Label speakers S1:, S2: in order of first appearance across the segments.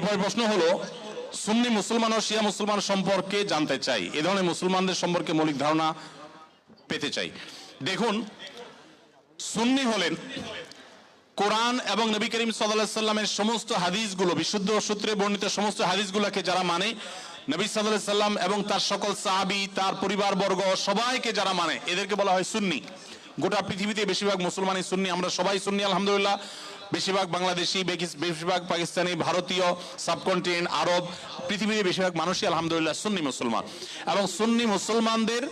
S1: এরপর প্রশ্ন হলো, সুন্নি মুসলমান ও শিয়া মুসলমান সম্পর্কে জানতে চাই। এ ধরনের মুসলমানদের সম্পর্কে মৌলিক ধারণা পেতে চাই। দেখুন, সুন্নি হলেন কোরআন এবং নবী করিম সাল্লাহ সাল্লামের সমস্ত হাদিসগুলো, বিশুদ্ধ সূত্রে বর্ণিত সমস্ত হাদিসগুলোকে যারা মানে নবী সাল্লাহ সাল্লাম এবং তার সকল সাহাবি, তার পরিবারবর্গ, সবাইকে যারা মানে এদেরকে বলা হয় সুন্নি। গোটা পৃথিবীতে বেশিরভাগ মুসলমানই সুন্নি, আমরা সবাই সুন্নি, আলহামদুলিল্লাহ। বেশিরভাগ বাংলাদেশি বেশিরভাগ পাকিস্তানি, ভারতীয় সাবকন্টিনেন্ট আরব, পৃথিবীর বেশিরভাগ মানুষই আলহামদুলিল্লাহ সুন্নি মুসলমান। এবং সুন্নি মুসলমানদের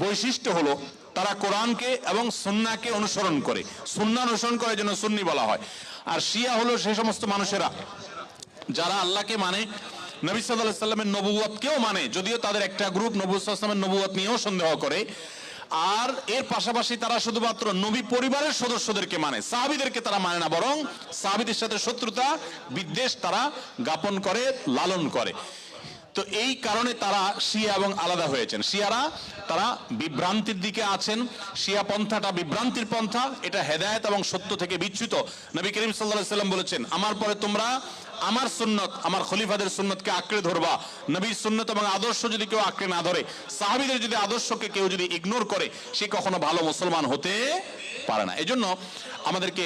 S1: বৈশিষ্ট্য হলো তারা কোরআনকে এবং সুন্নাকে অনুসরণ করে। সুন্না অনুসরণ করে জন্য সুন্নি বলা হয়। আর শিয়া হলো সেই সমস্ত মানুষেরা যারা আল্লাহকে মানে নবী সাল্লাহ সাল্লামের নবুয়তকেও মানে। যদিও তাদের একটা গ্রুপ নবী সাল্লামের নিয়েও সন্দেহ করে। আর এর পাশাপাশি তারা শুধুমাত্র নবী পরিবারের সদস্যদেরকে মানে সাহাবিদেরকে তারা মানে না, বরং সাহাবিদের সাথে শত্রুতা, বিদ্বেষ তারা জ্ঞাপন করে, লালন করে। তো এই কারণে তারা শিয়া এবং আলাদা হয়েছেন। শিয়ারা তারা বিভ্রান্তির দিকে আছেন। শিয়া পন্থাটা বিভ্রান্তির পন্থা। এটা হেদায়েত এবং সত্য থেকে বিচ্যুত। নবী করিম সাল্লাহ সাল্লাম বলেছেন, আমার পরে তোমরা আমার সুন্নত, আমার খলিফাদের সুন্নতকে আঁকড়ে ধরবা। নবীর সুন্নত এবং আদর্শ যদি কেউ আঁকড়ে না ধরে, সাহাবিদের যদি আদর্শকে কেউ যদি ইগনোর করে, সে কখনো ভালো মুসলমান হতে পারে না। এজন্য আমাদেরকে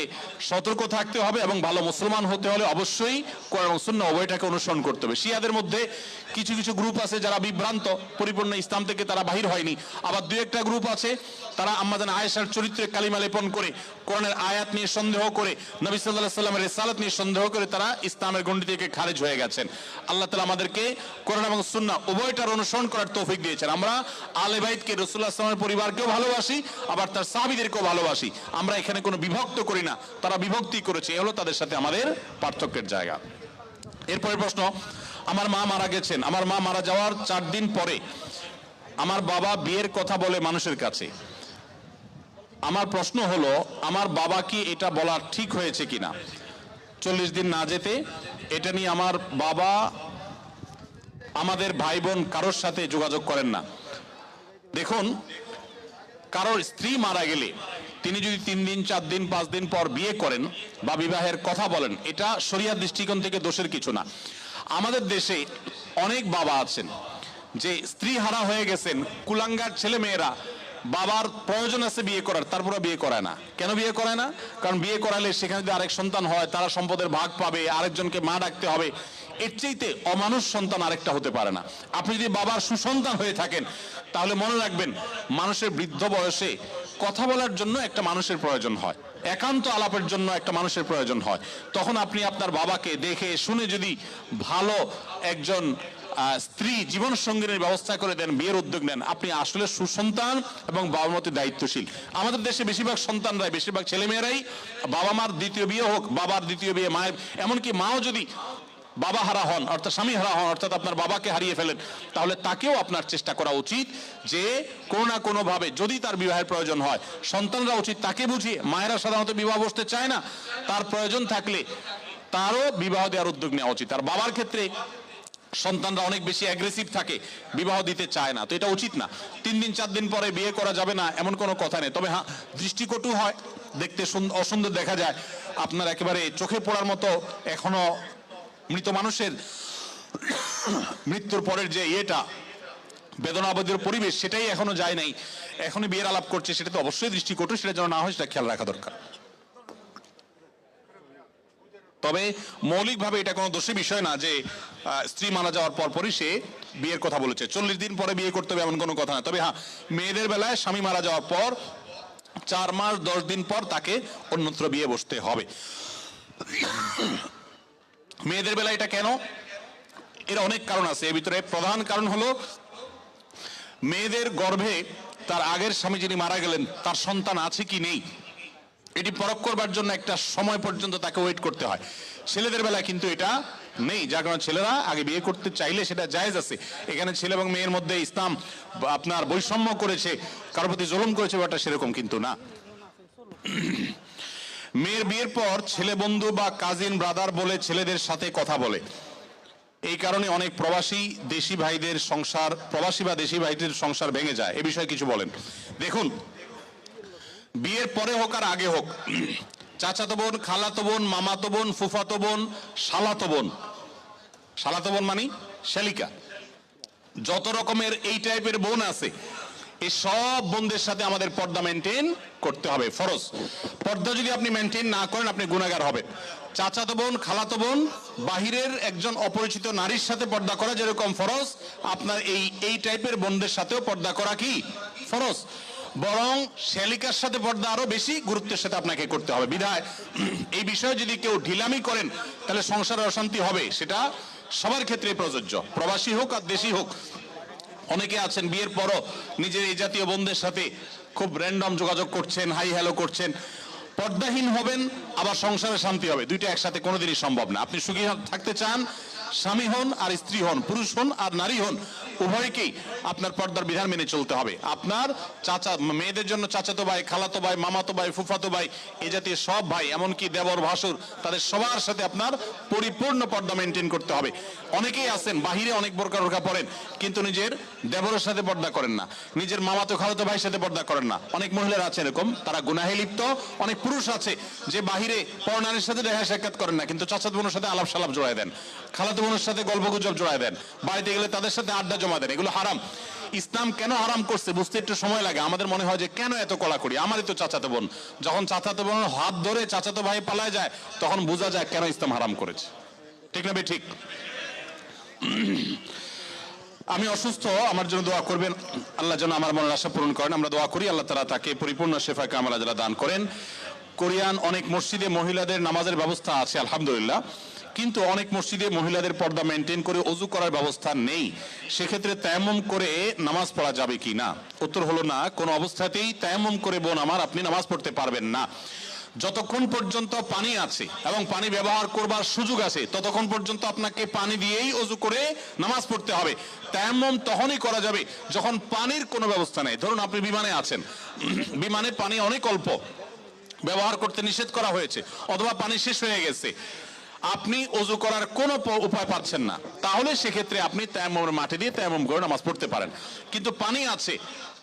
S1: সতর্ক থাকতে হবে এবং ভালো মুসলমান হতে হলে অবশ্যই কোরআন সুন্নাহ উভয়টাকে অনুসরণ করতে হবে। শিয়াদের মধ্যে কিছু কিছু গ্রুপ আছে যারা বিভ্রান্ত, পরিপূর্ণ ইসলাম থেকে তারা বাহির হয়নি। আবার দু একটা গ্রুপ আছে, তারা আমাদের আয়েশার চরিত্রে কালিমা লেপন করে, কোরআনের আয়াত নিয়ে সন্দেহ করে, নবী সাল্লাহ সাল্লামের রেসালাত নিয়ে সন্দেহ করে তারা ইসলামের গণ্ডি থেকে খারিজ হয়ে গেছেন। আল্লাহ তালা আমাদেরকে কোরআন এবং সুন্নাহ উভয়টার অনুসরণ করার তৌফিক দিয়েছেন। আমরা আলে বাইতকে রসুল্লাহ আসলামের পরিবারকেও ভালোবাসি, আবার তার সাহাবিদেরকেও ভালোবাসি। আমরা এখানে কোনো বিভক্ত করি না, তারা বিভক্তি করেছে। এ হলো তাদের সাথে আমাদের পার্থক্যের জায়গা। এরপরের প্রশ্ন, আমার মা মারা গেছেন। আমার মা মারা যাওয়ার চার দিন পরে আমার বাবা বিয়ের কথা বলে মানুষের কাছে। আমার প্রশ্ন হলো, আমার বাবা কি এটা বলা ঠিক হয়েছে কিনা? চল্লিশ দিন না যেতে, এটা নিয়ে আমার বাবা, আমাদের ভাই বোন কারোর সাথে যোগাযোগ করেন না। দেখুন, কারোর স্ত্রী মারা গেলে, তিনি যদি তিন দিন, চার দিন, পাঁচ দিন পর বিয়ে করেন বা বিবাহের কথা বলেন, এটা শরিয়ার দৃষ্টিকোণ থেকে দোষের কিছু না। আমাদের দেশে অনেক বাবা আছেন, যে স্ত্রী হারা হয়ে গেছেন, কুলাঙ্গার ছেলে মেয়েরা বাবার প্রয়োজন আছে বিয়ে করার তারপরে বিয়ে করায় না। কেন বিয়ে করায় না? কারণ বিয়ে করালে সেখানে যদি আরেক সন্তান হয়, তারা সম্পদের ভাগ পাবে, আরেকজনকে মা ডাকতে হবে। এর চাইতে অমানুষ সন্তান আরেকটা হতে পারে না। আপনি যদি বাবার সুসন্তান হয়ে থাকেন, তাহলে মনে রাখবেন, মানুষের বৃদ্ধ বয়সে কথা বলার জন্য একটা মানুষের প্রয়োজন হয়। একান্ত আলাপের জন্য একটা মানুষের প্রয়োজন হয়। তখন আপনি আপনার বাবাকে দেখে শুনে যদি ভালো একজন স্ত্রী জীবন সঙ্গিনীর ব্যবস্থা করে দেন, বিয়ের উদ্যোগ নেন। আপনি আসলে সুসন্তান এবং বাবা মতে দায়িত্বশীল। আমাদের দেশে বেশিরভাগ সন্তানরাই, বেশিরভাগ ছেলেমেয়েরাই বাবা মার দ্বিতীয় বিয়ে হোক, বাবার দ্বিতীয় বিয়ে, মায়ের, এমনকি মাও যদি বাবা হারা হন, অর্থাৎ স্বামী হারা হন, অর্থাৎ আপনার বাবাকে হারিয়ে ফেলেন, তাহলে তাকেও আপনার চেষ্টা করা উচিত যে কোনো না কোনোভাবে যদি তার বিবাহের প্রয়োজন হয়, সন্তানরা উচিত তাকে বুঝিয়ে, মায়েরা সাধারণত বিবাহ বসতে চায় না, তার প্রয়োজন থাকলে তারও বিবাহ দেওয়ার উদ্যোগ নেওয়া উচিত। আর বাবার ক্ষেত্রে সন্তানরা অনেক বেশি অ্যাগ্রেসিভ থাকে, বিবাহ দিতে চায় না। তো এটা উচিত না। তিন দিন, চার দিন পরে বিয়ে করা যাবে না, এমন কোনো কথা নেই। তবে হ্যাঁ দৃষ্টিকটু হয়, দেখতে সুন- অসুন্দর দেখা যায়। আপনার একেবারে চোখে পড়ার মতো এখনও মৃত মানুষের মৃত্যুর পরের যে ইয়েটা, বেদনাবদের পরিবেশ, সেটাই এখনও যায় নাই। এখনই বিয়ের আলাপ করছে সেটা তো অবশ্যই দৃষ্টিকটু, সেটা যেন না হয়, সেটা খেয়াল রাখা দরকার। তবে মৌলিকভাবে এটা কোনো দোষী বিষয় না যে স্ত্রী মারা যাওয়ার পর পরই সে বিয়ের কথা বলেছে। চল্লিশ দিন পরে বিয়ে করতে হবে এমন কোনো কথা না। তবে হ্যাঁ মেয়েদের বেলায় স্বামী মারা যাওয়ার পর চার মাস, দশ দিন পর তাকে অন্যত্র বিয়ে বসতে হবে। মেয়েদের বেলায় এটা কেন? এর অনেক কারণ আছে। এর ভিতরে প্রধান কারণ হলো, মেয়েদের গর্ভে তার আগের স্বামী যিনি মারা গেলেন, তার সন্তান আছে কি নেই? এটি পরখ করবার জন্য একটা সময় পর্যন্ত তাকে ওয়েট করতে হয়। ছেলেদের বেলায় কিন্তু এটা নেই। যার কারণে ছেলেরা আগে বিয়ে করতে চাইলে সেটা জায়েজ আছে। এখানে ছেলে এবং মেয়ের মধ্যে ইসলাম আপনার বৈষম্য করেছে, কারোর প্রতি জুলুম করেছে, ব্যাপারটা সেরকম কিন্তু না। মেয়ের বিয়ের পর ছেলে বন্ধু বা কাজিন ব্রাদার বলে ছেলেদের সাথে কথা বলে। এই কারণে অনেক প্রবাসী দেশি ভাইদের সংসার, প্রবাসী বা দেশি ভাইদের সংসার ভেঙে যায়। এ বিষয়ে কিছু বলেন। দেখুন বিয়ের পরে হোক আর আগে হোক, চাচাতো বোন, খালাতো বোন, মামাতো বোন, ফুফাতো বোন, শালাতো বোন। শালাতো বোন মানি শালিকা। যত রকমের এই টাইপের বোন আছে এই সব বোনদের সাথে আমাদের পর্দা মেনটেন করতে হবে। ফরজ। পর্দা যদি আপনি মেনটেন না করেন, আপনি গুণাগার হবেন। চাচাতো বোন, খালাতো বোন, বাহিরের একজন অপরিচিত নারীর সাথে পর্দা করা যেরকম ফরজ, আপনার এই এই টাইপের বোনদের সাথেও পর্দা করা কি? ফরজ। বরং শ্যালিকার সাথে পর্দা আরও বেশি গুরুত্বের সাথে আপনাকে করতে হবে। বিধায় এই বিষয়ে যদি কেউ ঢিলামি করেন, তাহলে সংসারে অশান্তি হবে, সেটা সবার ক্ষেত্রে প্রযোজ্য। প্রবাসী হোক আর দেশি হোক, অনেকে আছেন বিয়ের পরও নিজের এই জাতীয় বন্ধুদের সাথে খুব র্যান্ডম যোগাযোগ করছেন হাই হ্যালো করছেন। পর্দাহীন হবেন, আবার সংসারে শান্তি হবে। দুইটা একসাথে কোনোদিনই সম্ভব না। আপনি সুখী থাকতে চান, স্বামী হন আর স্ত্রী হন, পুরুষ হন আর নারী হন উভয়কেই আপনার পর্দার বিধান মেনে চলতে হবে। আপনার চাচা, মেয়েদের জন্য চাচাতো ভাই, খালাতো ভাই, মামাতো ভাই, ফুফাতো ভাই, এ জাতীয় সব ভাই, এমনকি দেবর ভাসুর, তাদের সবার সাথে আপনার পরিপূর্ণ পর্দা মেনটেন করতে হবে। অনেকেই আছেন, বাহিরে অনেক বোরকা বোরকা পড়েন কিন্তু নিজের দেবরের সাথে পর্দা করেন না। নিজের মামাতো, খালাতো ভাইয়ের সাথে পর্দা করেন না। অনেক মহিলারা আছে এরকম, তারা গুনাহে লিপ্ত, অনেক পুরুষ আছে যে বাহিরে পরনারীর সাথে দেখা সাক্ষাৎ করেন না, কিন্তু চাচাতো বোনের সাথে আলাপ সালাপ জোড়ায় দেন। খালাতো বোনের সাথে গল্প গুজব জোড়ায় দেন। বাড়িতে গেলে তাদের সাথে আড্ডা জমা দেন। এগুলো হারাম। ইসলাম কেন হারাম করছে? বুঝতে একটু সময় লাগে। আমাদের মনে হয় যে কেন এত কড়াকড়ি? আমারই তো চাচাতো বোন। যখন চাচাতো বোনের হাত ধরে চাচাতো ভাই পালায় যায়, তখন বোঝা যায় কেন ইসলাম হারাম করেছে। ঠিক না ঠিক। আমি অসুস্থ, আমার জন্য দোয়া করবেন। আল্লাহ যেন আমার মনের আশা পূরণ করেন। আমরা দোয়া করি, আল্লাহ তারা তাকে পরিপূর্ণ শেফা কামালা যারা দান করেন। কোরিয়ান অনেক মসজিদে মহিলাদের নামাজের ব্যবস্থা আছে, আলহামদুলিল্লাহ। কিন্তু অনেক মসজিদে মহিলাদের পর্দা মেনটেন করে অজু করার ব্যবস্থা নেই। সেক্ষেত্রে তায়াম্মম করে নামাজ পড়া যাবে কি না? উত্তর হলো না, কোনো অবস্থাতেই তায়াম্মম করে বোন আমার আপনি নামাজ পড়তে পারবেন না। যতক্ষণ পর্যন্ত পানি আছে এবং পানি ব্যবহার করবার সুযোগ আছে, ততক্ষণ পর্যন্ত আপনাকে পানি দিয়েই অজু করে নামাজ পড়তে হবে। তেমন তখনই করা যাবে যখন পানির কোনো ব্যবস্থা নেই। ধরুন আপনি বিমানে আছেন। বিমানে পানি অনেক অল্প। ব্যবহার করতে নিষেধ করা হয়েছে, অথবা পানি শেষ হয়ে গেছে। আপনি অজু করার কোনো উপায় পাচ্ছেন না। তাহলে সেক্ষেত্রে আপনি তায়াম্মমের মাটি দিয়ে তায়াম্মম করে নামাজ পড়তে পারেন। কিন্তু পানি আছে।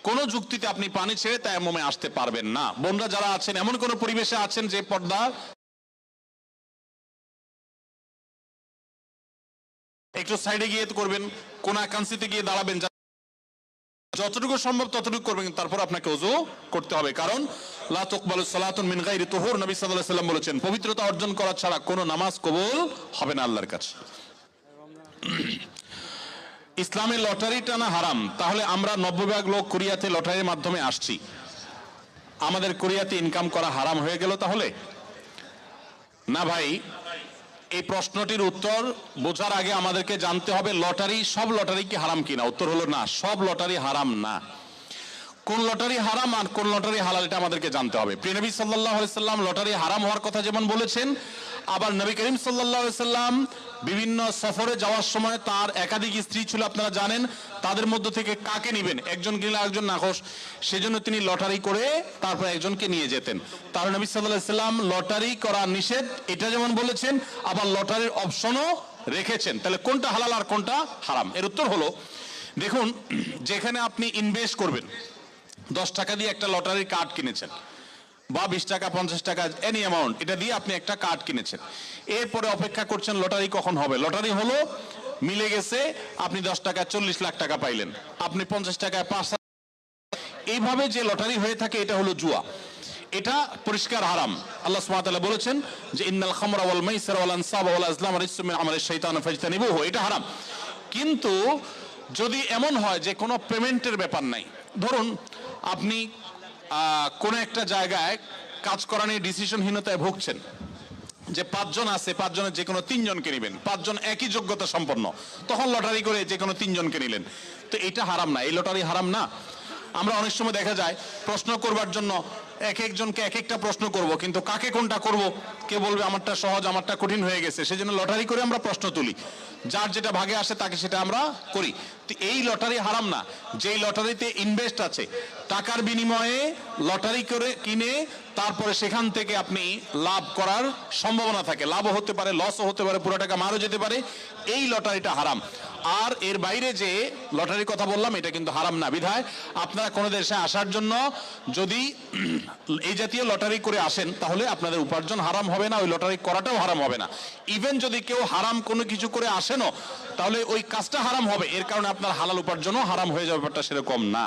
S1: কোন যুক্তিতে আপনি পানি ছেড়ে তায়াম্মমে আসতে পারবেন না। বোনরা যারা আছেন, এমন কোন পরিবেশে আছেন যে পর্দা একটু সাইডে গিয়ে করবেন কোন কান্সিতে গিয়ে দাঁড়াবেন যতটুকু সম্ভব ততটুকু করবেন তারপর আপনাকে ওযু করতে হবে। কারণ, লা তুকবালু সালাতুন মিন গায়রি তুহুর, নবী সাল্লাল্লাহু সাল্লাম বলেছেন, পবিত্রতা অর্জন করা ছাড়া কোনো নামাজ কবুল হবে না আল্লাহর কাছে। ইসলামে লটারি টানা হারাম, তাহলে আমরা নব্বই ভাগ লোক কোরিয়াতে লটারির মাধ্যমে আসছি। আমাদের কোরিয়াতে ইনকাম করা হারাম হয়ে গেল তাহলে? না ভাই এই প্রশ্নটির উত্তর বোঝার আগে আমাদেরকে জানতে হবে, লটারি, সব লটারি কি হারাম কিনা? উত্তর হলো না, সব লটারি হারাম না। কোন লটারি হারাম আর কোন লটারি হালাল এটা আমাদেরকে জানতে হবে। প্রিয়নবী সাল্লাহ সাল্লাম লটারি হারাম হওয়ার কথা যেমন বলেছেন আবার নবী করিম সাল্লাম বিভিন্ন সফরে যাওয়ার সময় তার একাধিক স্ত্রী ছিল, আপনারা জানেন, তাদের মধ্য থেকে কাকে নিবেন? একজন গেলে একজন নাকশ সেজন্য তিনি লটারি করে তারপর একজনকে নিয়ে যেতেন। তাহলে নবী সাল্লাহ সাল্লাম লটারি করা নিষেধ। এটা যেমন বলেছেন, আবার লটারির অপশনও রেখেছেন। তাহলে কোনটা হালাল আর কোনটা হারাম? এর উত্তর হলো, দেখুন, যেখানে আপনি ইনভেস্ট করবেন, দশ টাকা দিয়ে একটা লটারির কার্ড কিনেছেন। বা বিশ টাকা, পঞ্চাশ টাকা এনি অ্যামাউন্ট এটা দিয়ে আপনি একটা কার্ড কিনেছেন। এরপরে অপেক্ষা করছেন লটারি কখন হবে? লটারি হলো, মিলে গেছে, আপনি দশ টাকা, চল্লিশ লাখ টাকা পাইলেন। আপনি পঞ্চাশ টাকায় পাঁচ হাজার এইভাবে যে লটারি হয়ে থাকে, এটা হলো জুয়া। এটা পরিষ্কার হারাম। আল্লাহ সুবহানাহু বলেছেন যে, ইন্নাল খামরা ওয়াল মাইসির ওয়াল আনসাব ওয়াল আজলাম রিজসুম মিন আমালিশ শাইতান ফাজতানিবুহু। এটা হারাম। কিন্তু যদি এমন হয় যে কোনো পেমেন্টের ব্যাপার নাই, ধরুন আপনি কোনো একটা জায়গায় কাজ করা নিয়ে ডিসিশনহীনতায় ভুগছেন। যে পাঁচজন আছে, পাঁচজনের যে কোনো তিনজনকে নেবেন, পাঁচজন একই যোগ্যতা সম্পন্ন, তখন লটারি করে যে কোনো তিনজনকে নিলেন। তো এটা হারাম না, এই লটারি হারাম না। আমরা অনেক সময় দেখা যায়, প্রশ্ন করবার জন্য এক একজনকে এক একটা প্রশ্ন করব, কিন্তু কাকে কোনটা করব কে বলবে, আমারটা সহজ, আমারটা কঠিন হয়ে গেছে। সেজন্য লটারি করে আমরা প্রশ্ন তুলি। যার যেটা ভাগে আসে, তাকে সেটা আমরা করি। তো এই লটারি হারাম না। যেই লটারিতে ইনভেস্ট আছে টাকার বিনিময়ে লটারি করে কিনে তারপরে সেখান থেকে আপনি লাভ করার সম্ভাবনা থাকে। লাভও হতে পারে লসও হতে পারে, পুরো টাকা মারও যেতে পারে। এই লটারিটা হারাম। আর এর বাইরে যে লটারির কথা বললাম, এটা কিন্তু হারাম না। বিধায় আপনারা কোনো দেশে আসার জন্য যদি এই জাতীয় লটারি করে আসেন, তাহলে আপনাদের উপার্জন হারাম হবে না, ওই লটারি করাটাও হারাম হবে না। ইভেন যদি কেউ হারাম কোনো কিছু করে আসেনও, তাহলে ওই কাজটা হারাম হবে। এর কারণে আপনার হালাল উপার্জনও হারাম হয়ে যাবে ব্যাপারটা সেরকম না।